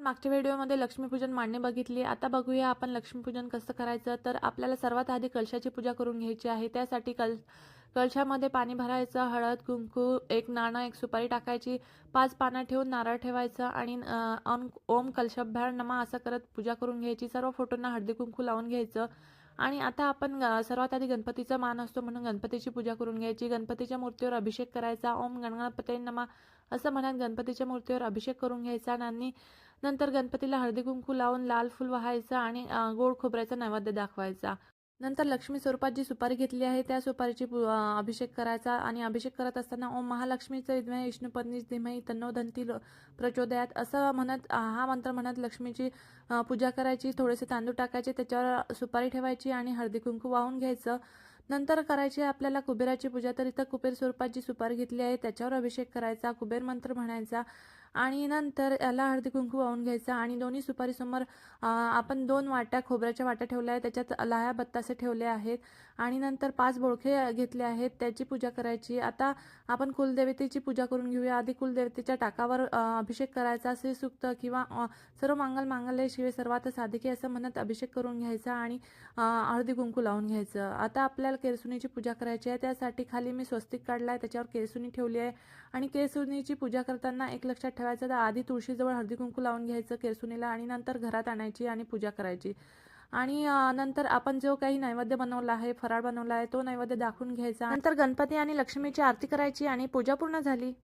मागच्या व्हिडिओमध्ये लक्ष्मीपूजन मांडणी बघितली. आता बघूया आपण लक्ष्मीपूजन कसं करायचं. तर आपल्याला सर्वात आधी कलशाची पूजा करून घ्यायची आहे. त्यासाठी कल कलशामध्ये पाणी भरायचं हळद कुंकू एक नाणं एक सुपारी टाकायची पाच पानं ठेवून नारळ ठेवायचं आणि ओम कलशभ्यार नमा असं करत पूजा करून घ्यायची. सर्व फोटोंना हळदी कुंकू लावून घ्यायचं. आणि आता आपण सर्वात आधी गणपतीचा मान असतो म्हणून गणपतीची पूजा करून घ्यायची. गणपतीच्या मूर्तीवर अभिषेक करायचा. ओम गणगणपते नमा. असं म्हणत गणपतीच्या मूर्तीवर अभिषेक करून घ्यायचा आणि नंतर गणपतीला हळदी कुंकू लावून लाल फुल वाहायचं आणि गोड खोबऱ्याचा नैवेद्य दाखवायचा. नंतर लक्ष्मी स्वरूपात जी सुपारी घेतली आहे. त्या सुपारीची अभिषेक करायचा आणि अभिषेक करत असताना ओम महालक्ष्मीचं विद्महे विष्णुपत्नीच धीमही तन्नोधनती प्रचोदयात. असं म्हणत हा मंत्र म्हणत लक्ष्मीची पूजा करायची. थोडेसे तांदूळ टाकायचे. त्याच्यावर सुपारी ठेवायची आणि हळदी कुंकू वाहून घ्यायचं. नंतर करायची आहे आपल्याला कुबेराची पूजा तर इथं कुबेर स्वरूपाची सुपारी घेतली आहे. त्याच्यावर अभिषेक करायचा कुबेर मंत्र म्हणायचा. आणि नंतर याला हळदी कुंकू वाहून घ्यायचा आणि दोन्ही सुपारीसमोर आपण दोन वाट्या खोबऱ्याच्या वाट्या ठेवल्या आहेत त्याच्यात लाह्या बत्तासे ठेवले आहेत आणि नंतर पाच बोळखे घेतले आहेत त्याची पूजा करायची. आता आपण कुलदेवतेची पूजा करून घेऊया. आधी कुलदेवतेच्या टाकावर अभिषेक करायचा श्रीसुक्त किंवा सर्व मांगल मांगल्य शिवे सर्वात साधिके असं म्हणत अभिषेक करून घ्यायचा आणि हळदी कुंकू लावून घ्यायचं. आता आपल्याला केरसुनीची पूजा करायची आहे. त्यासाठी खाली मी स्वस्तिक काढला आहे त्याच्यावर केरसुनी ठेवली आहे. आणि केरसुनीची पूजा करताना एक लक्षात ठेवायचं तर आधी तुळशीजवळ हळदी कुंकू लावून घ्यायचं केरसुनीला आणि नंतर घरात आणायची आणि पूजा करायची. आणि नंतर आपण जो काही नैवेद्य बनवला आहे फराळ बनवला आहे तो नैवेद्य दाखवून घ्यायचा. नंतर गणपती आणि लक्ष्मीची आरती करायची आणि पूजा पूर्ण झाली.